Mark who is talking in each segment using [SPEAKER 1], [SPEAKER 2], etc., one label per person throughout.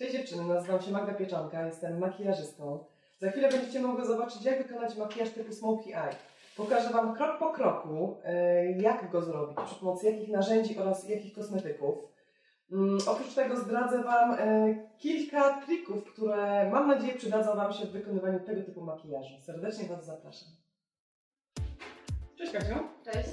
[SPEAKER 1] Cześć dziewczyny, nazywam się Magda Pieczonka, jestem makijażystą. Za chwilę będziecie mogły zobaczyć, jak wykonać makijaż typu Smoky Eye. Pokażę Wam krok po kroku, e, jak go zrobić, przy pomocy jakich narzędzi oraz jakich kosmetyków. Mm, Oprócz tego zdradzę Wam e, kilka trików, które mam nadzieję przydadzą Wam się w wykonywaniu tego typu makijażu. Serdecznie Was zapraszam. Cześć Kasiu.
[SPEAKER 2] Cześć.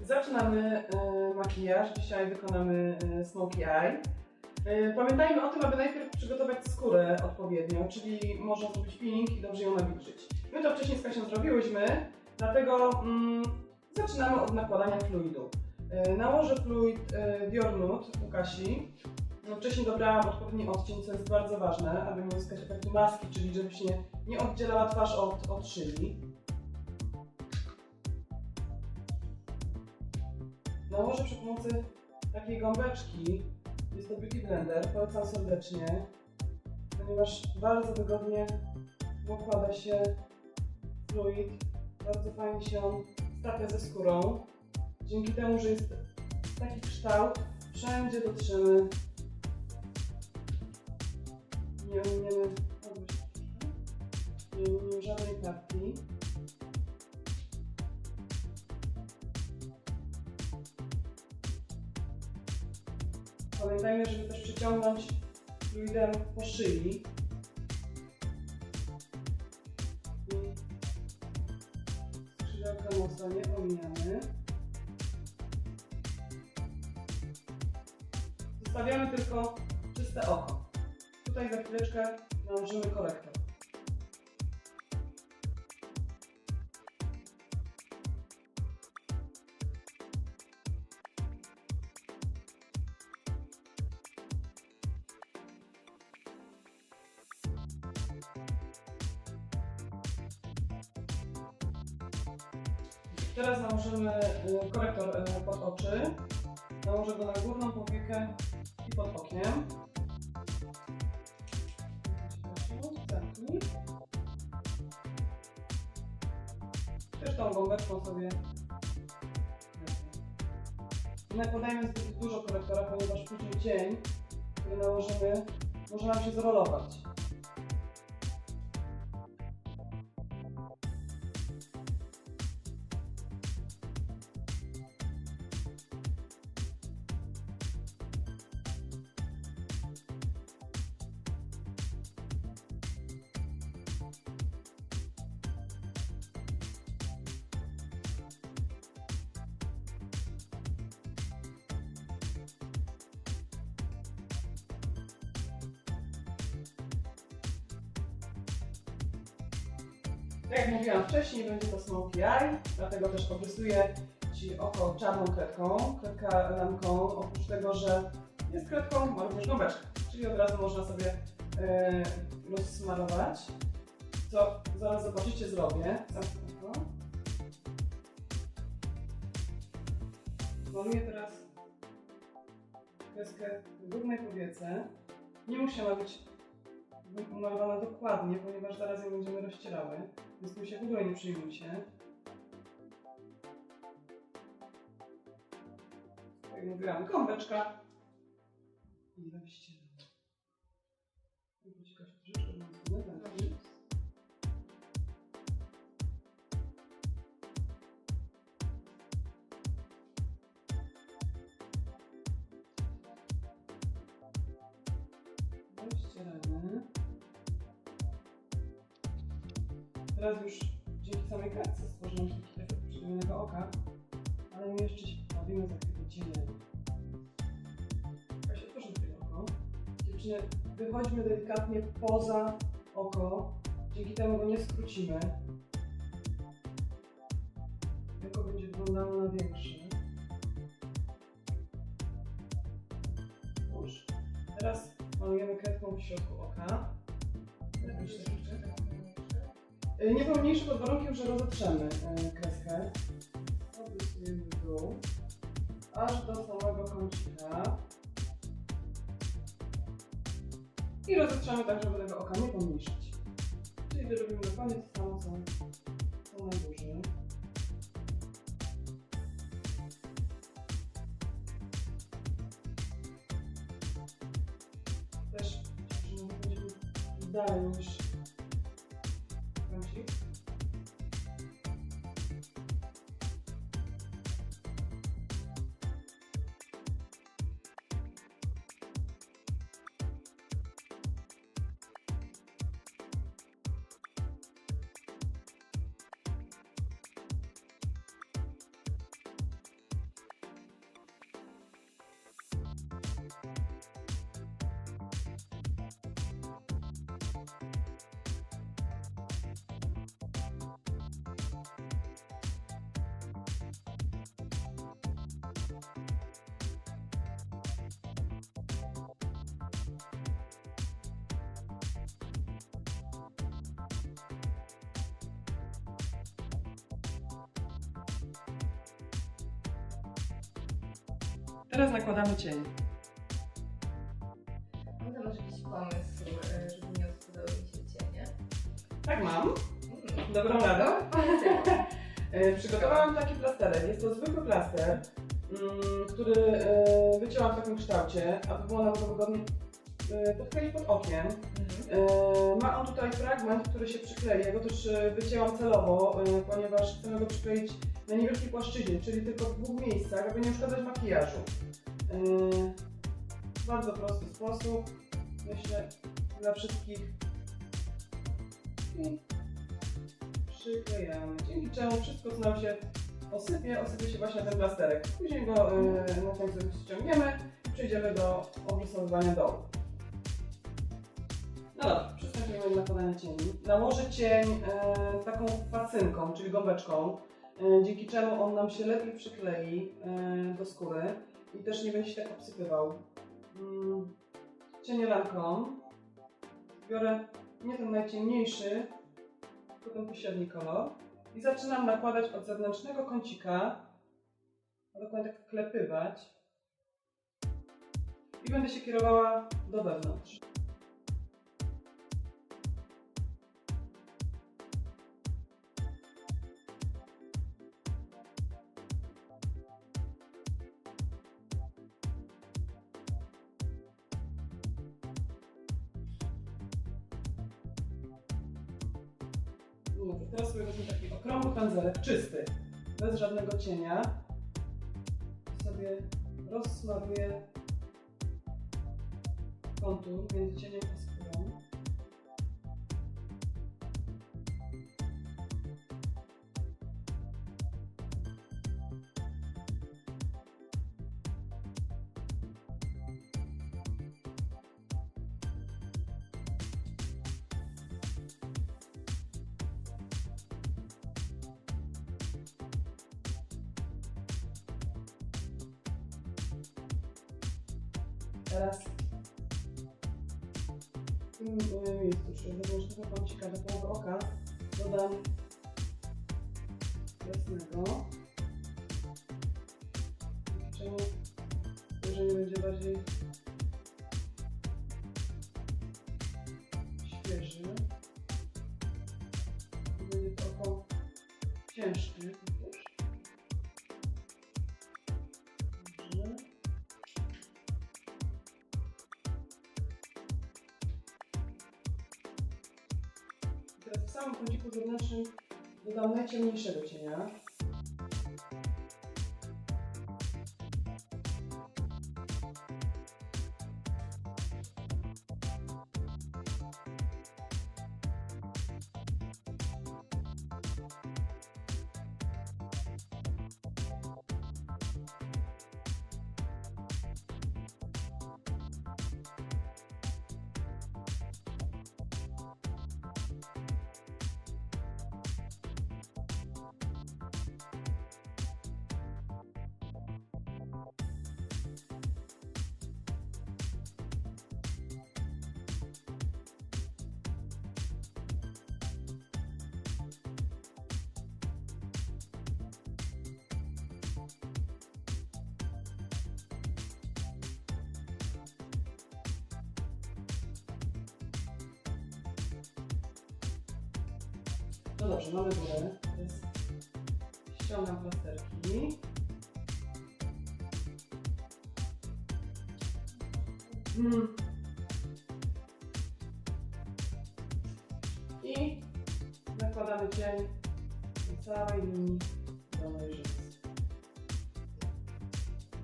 [SPEAKER 1] Zaczynamy e, makijaż. Dzisiaj wykonamy Smoky Eye. E, Pamiętajmy o tym, aby najpierw przygotować skórę odpowiednio, czyli można zrobić peeling i dobrze ją nawilżyć. My to wcześniej z Kasią zrobiłyśmy, dlatego mm, zaczynamy od nakładania fluidu. E, Nałożę fluid e, Dior Nude u Kasi. No, wcześniej dobrałam odpowiedni odcień, co jest bardzo ważne, aby nie uzyskać efektu maski, czyli żeby się nie oddzielała twarz od, od szyi. Nałożę przy pomocy takiej gąbeczki, jest to Beauty Blender, polecam serdecznie, ponieważ bardzo wygodnie układa się fluid, bardzo fajnie się stapia ze skórą. Dzięki temu, że jest taki kształt, wszędzie dotrzemy. Nie ominiemy, nie ominiemy żadnej klatki. Pamiętajmy, żeby też przyciągnąć fluidem po szyi. Skrzydełka mocno nie omijamy. Zostawiamy tylko czyste oko. Tutaj za chwileczkę Teraz nałożymy y, korektor y, pod oczy. Nałożę go na górną powiekę i pod okiem. Też tą gąbeczką sobie nie podajmy zbyt dużo korektora, ponieważ później cień, który nałożymy, może nam się zrolować. Jak mówiłam wcześniej, będzie to smoky eye, dlatego też obrysuję Ci oko czarną kredką, kredka lamką, oprócz tego, że jest kredką, ma również gąbeczkę, czyli od razu można sobie e, rozsmarować, co zaraz zobaczycie zrobię. Maluję teraz kreskę w górnej powiece. Nie musi ona być malowana dokładnie, ponieważ zaraz ją będziemy rozcierały, więc tu się w ogóle nie przejmujcie. Tak jak mówiłam, gąbeczka i rozcieramy. Poczekać troszeczkę, Teraz już dzięki samej kratce stworzymy już taki efekt przyjemnego oka, ale my jeszcze się bawimy za chwilę cieniem. Jakaś otworzy tutaj oko. Dziewczyny, wychodźmy delikatnie poza oko, dzięki temu go nie skrócimy. Oko będzie wyglądało na większe. Już. Teraz malujemy kredką w środku oka. Y, Nie pomniejszy pod warunkiem, że rozetrzemy y, kreskę. W dół, aż do samego kącika. I rozetrzemy tak, żeby tego oka nie pomniejszyć. Czyli wyrobimy dokładnie to samo, co, na górze. Też Dalej mówisz. Teraz nakładamy cień.
[SPEAKER 2] To masz jakiś pomysł, e, żeby nie odpadały mi się cienie?
[SPEAKER 1] Tak mam.
[SPEAKER 2] Mm.
[SPEAKER 1] Dobrą radę. E, Przygotowałam taki plasterek. Jest to zwykły plaster, mm, który e, wycięłam w takim kształcie, aby było nam go wygodnie e, podkleić pod okiem.
[SPEAKER 2] Mhm.
[SPEAKER 1] E, Ma on tutaj fragment, który się przyklei. Ja go też e, wycięłam celowo, e, ponieważ chcemy go przykleić na niewielkiej płaszczyźnie, czyli tylko w dwóch miejscach, aby nie uszkadzać makijażu. E, Bardzo prosty sposób, myślę, dla wszystkich. I przyklejamy. Dzięki czemu wszystko, nam się osypie, osypie się właśnie ten plasterek. Później go e, na końcu ściągniemy i przejdziemy do obrysowywania dołu. No dobrze, przystępujemy do nakładania cieni. Nałożę cień e, taką facynką, czyli gąbeczką, dzięki czemu on nam się lepiej przyklei e, do skóry i też nie będzie się tak obsypywał. Mm, cienie Lancome. Biorę nie ten najciemniejszy, tylko ten pośredni kolor. I zaczynam nakładać od zewnętrznego kącika, dokładnie tak wklepywać. I będę się kierowała do wewnątrz. Okrągły pędzelek, czysty, bez żadnego cienia. Sobie rozsmaruję kontur między cieniem a skórą. Teraz w e, miejscu, czyli wewnętrznego kącika do połowy oka, dodam jasnego. Samym kąciku zewnętrznym dodam najciemniejszego cienia. No dobrze, mamy górę, więc ściągam plasterki. Mm. I nakładamy cień na całej linii dolnej życy.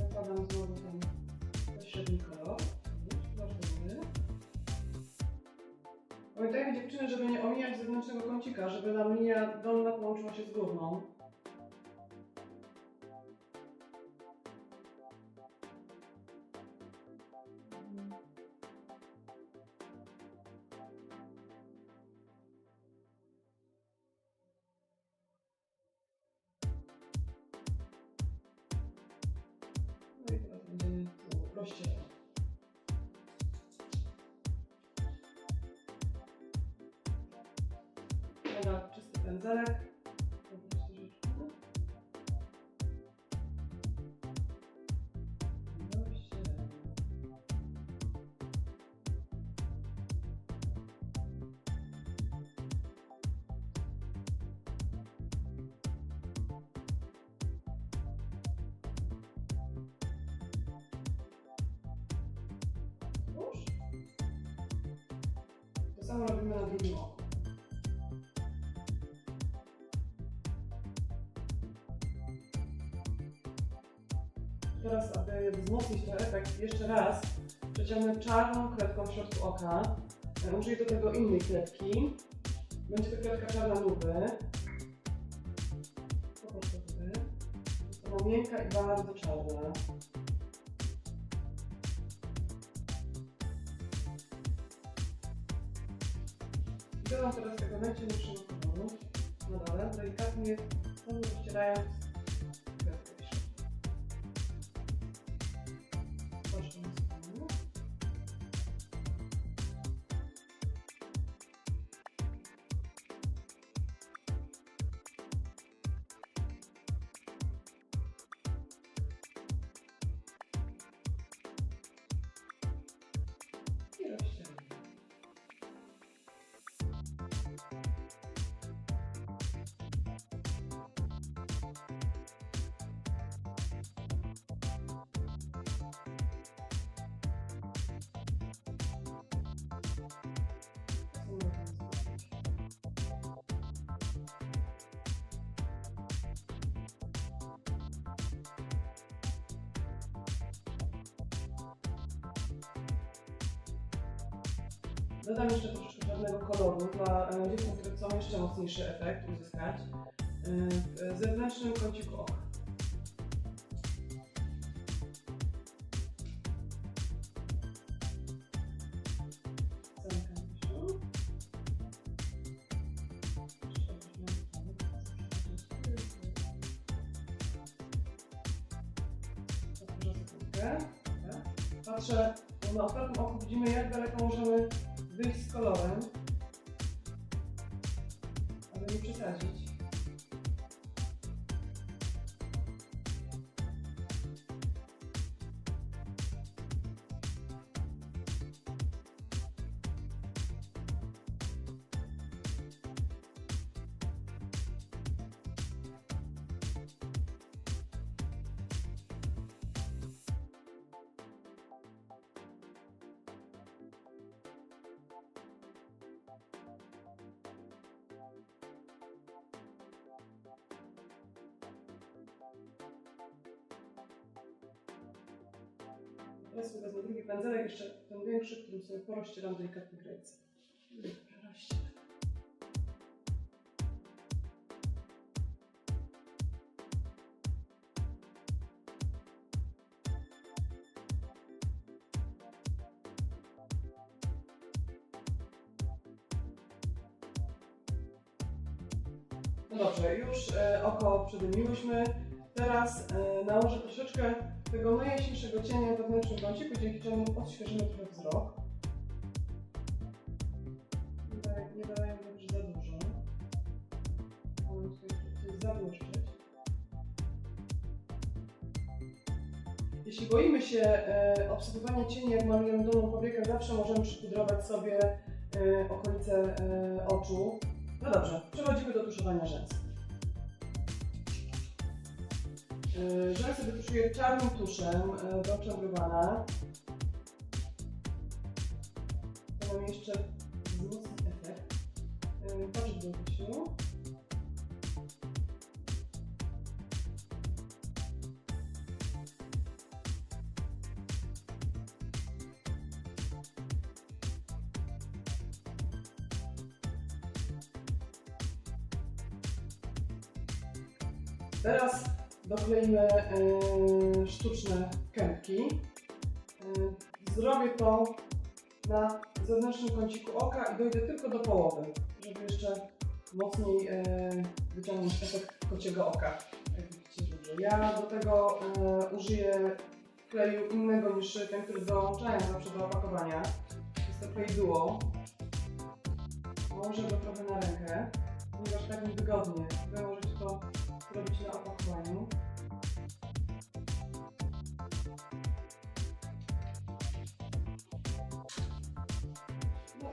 [SPEAKER 1] Nakładam znowu ten pośredni kolor. Pamiętajmy dziewczyny, żeby nie omijać zewnętrznego kącika, żeby nam linia dolna połączyła się z górną. Dobra, czysty pędzelek. Samo robimy na drugim aby wzmocnić ten efekt, jeszcze raz przeciągnę czarną kredką w środku oka. Użyję do tego innej kredki. Będzie to kredka czarna nuby. Popatrz sobie. Jest ona miękka i bardzo czarna. Dodam teraz tego najciemniejszego koloru na dole, delikatnie znowu rozcierając Dodam jeszcze troszeczkę czarnego koloru dla e, dziewczyn, które chcą jeszcze mocniejszy efekt uzyskać e, w zewnętrznym kąciku oka. Patrzę, na otwartym oku widzimy jak daleko możemy wyjść z kolorem, aby nie przesadzić. Teraz sobie wezmę drugi pędzelek, jeszcze ten większy, którym sobie porozcieram delikatnie rozcieram. No dobrze, już e, oko przedemiłyśmy. Teraz e, nałożę troszeczkę tego najjaśniejszego cienia w wewnętrznym dzięki czemu odświeżymy trochę wzrok. Nie dawajmy dobrze za dużo. Mamy tutaj coś zabłyszczeć. Jeśli boimy się e, obsypywania cieni, jak malujemy dolną powiekę, zawsze możemy przypudrować sobie e, okolice e, oczu. No dobrze, przechodzimy do tuszowania rzęs. Yy, Rzęsy wytuszuję czarnym tuszem yy, do Chamberlaina. To nam jeszcze wzmocni efekt. Yy, Patrz do Wysiu. Teraz dokleimy yy, sztuczne kępki. Yy, zrobię to na zewnętrznym kąciku oka i dojdę tylko do połowy, żeby jeszcze mocniej yy, wyciągnąć efekt kociego oka. Jak widzicie dobrze. Ja do tego użyję kleju innego niż ten, który dołączałem zawsze do opakowania. Jest to klej duo. Może go trochę na rękę, ponieważ tak mi wygodnie. Wy możecie to zrobić na opakowaniu.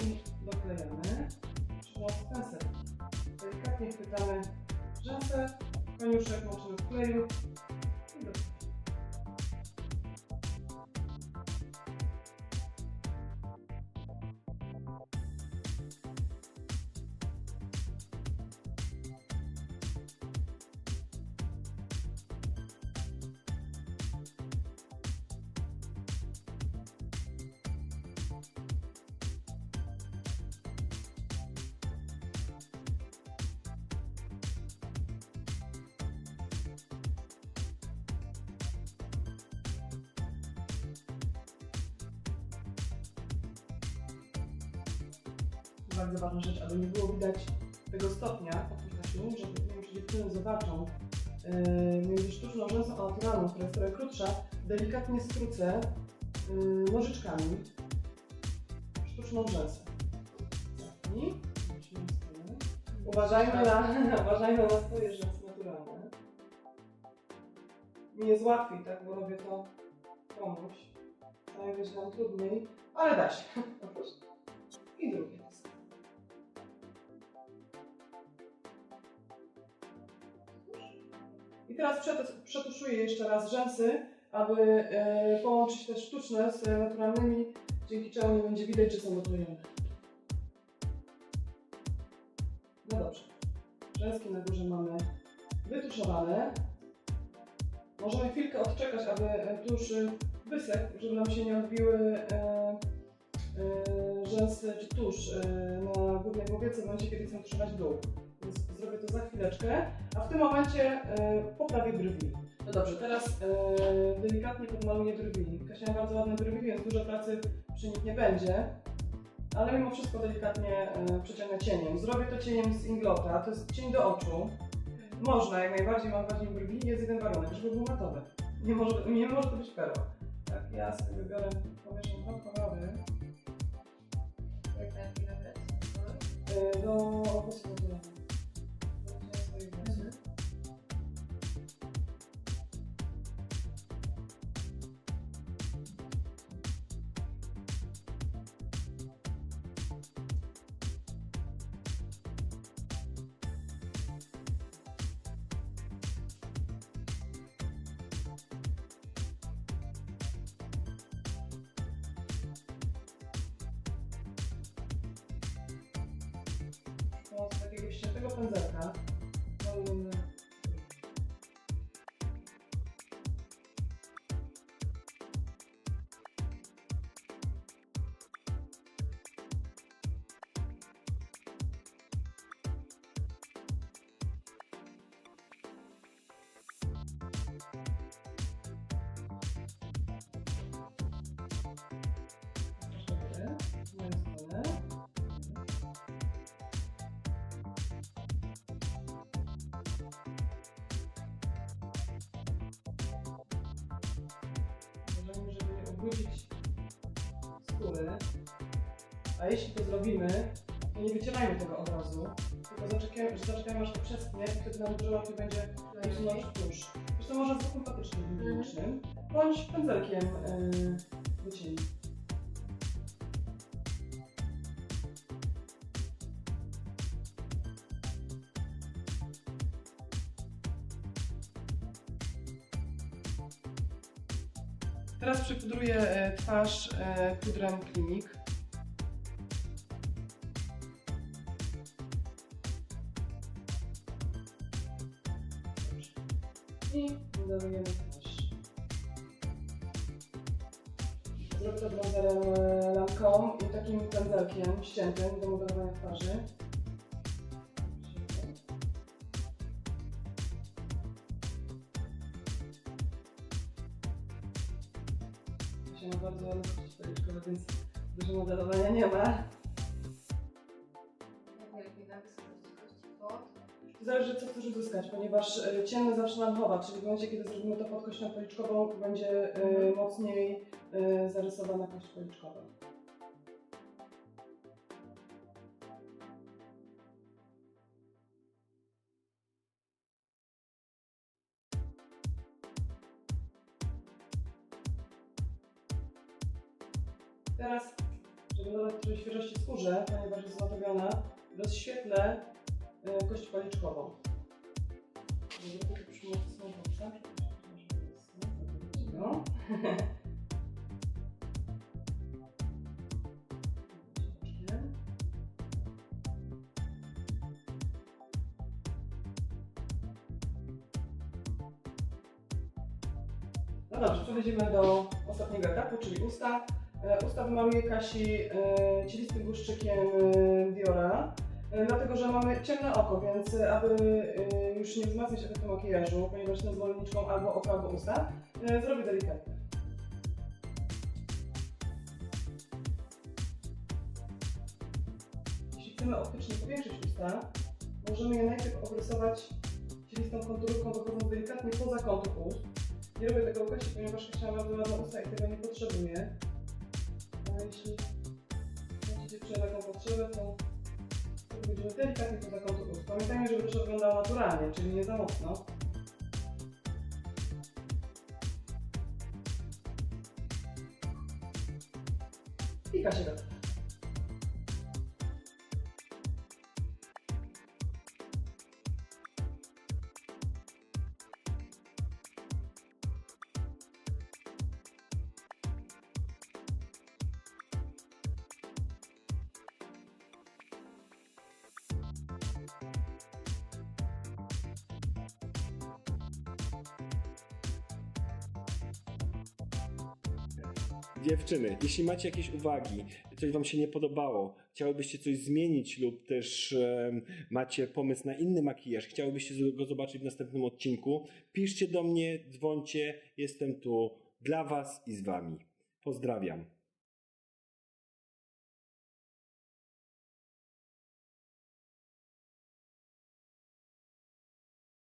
[SPEAKER 1] I doklejamy. Trzymamy pensel. Delikatnie chwytamy rzęsę, koniuszek moczymy w kleju Bardzo ważna rzecz, aby nie było widać tego stopnia, Kasiu, żeby nie wiem, czy dziewczyny zobaczą, między sztuczną rzęsą a naturalną, która jest trochę krótsza, delikatnie skrócę yy, nożyczkami sztuczną rzęsę. Uważajmy na, uważajmy na swoje rzęsy naturalne. Mi jest łatwiej, tak, bo robię to komuś. Będzie nam trudniej, ale da się. I drugie I teraz przetus- przetuszuję jeszcze raz rzęsy, aby e, połączyć te sztuczne z naturalnymi, dzięki czemu nie będzie widać, że są doklejone. No dobrze. Rzęski na górze mamy wytuszowane. Możemy chwilkę odczekać, aby e, tusz e, wysechł, żeby nam się nie odbiły rzęsy czy tusz na górnej powiece w momencie, kiedy chcę tuszować dół. Więc zrobię to za chwileczkę, a w tym momencie e, poprawię brwi. No dobrze, teraz e, delikatnie podmaluję brwi. Kasia ma bardzo ładne brwi, więc dużo pracy przy nich nie będzie. Ale mimo wszystko delikatnie e, przeciągnę cieniem. Zrobię to cieniem z Inglota, to jest cień do oczu. Można jak najbardziej malować nim brwi, jest jeden warunek, żeby był matowy. Nie może, nie może to być perła. Tak, ja sobie biorę, pomieszam dwa kolory do owocu 혼자 다. 하고 A jeśli to zrobimy, to nie wycierajmy tego od razu, tylko zaczekajmy, zaczekajmy aż to przesknie i wtedy nam dużo łatwiej będzie usunąć tusz. Zresztą można zwykłym patyczkiem higienicznym, bądź pędzelkiem yy, wycieni. Teraz przypudruję e, twarz e, pudrem Klinik. E, lampką i takim pędzelkiem ściętym do modelowania twarzy. Ja się bardzo lubię policzkowe, więc dużo modelowania nie ma. Zależy co chcesz uzyskać, ponieważ e, ciemny zawsze nam chowa, czyli w momencie kiedy zrobimy to pod kością policzkową będzie e, mocniej zarysowana kość policzkowa. Teraz, żeby dodać trochę świeżości skórze, ponieważ jest zatopiona, rozświetlę e, kość policzkową. Mocno boca. No. Przechodzimy do ostatniego etapu, czyli usta. E, Usta wymaluje Kasi e, cielistym błyszczykiem e, Diora. Dlatego, że mamy ciemne oko, więc aby już nie wzmacniać efektu makijażu, ponieważ jestem zwolenniczką albo oka, albo usta, zrobię delikatnie. Jeśli chcemy optycznie powiększyć usta, możemy je najpierw obrysować cielistą konturką, wychodząc delikatnie poza kontur ust. Nie robię tego Kasi, ponieważ ma bardzo ładne usta i tego nie potrzebuje. A jeśli macie dziewczyny taką potrzebę, to to będziemy delikatnie poza kontur ust. Pamiętajmy, żeby to wyglądało naturalnie, czyli nie za mocno. I Kasia
[SPEAKER 3] Dziewczyny, jeśli macie jakieś uwagi, coś Wam się nie podobało, chciałybyście coś zmienić lub też em, macie pomysł na inny makijaż, chciałybyście go zobaczyć w następnym odcinku, piszcie do mnie, dzwońcie, jestem tu dla Was i z Wami. Pozdrawiam.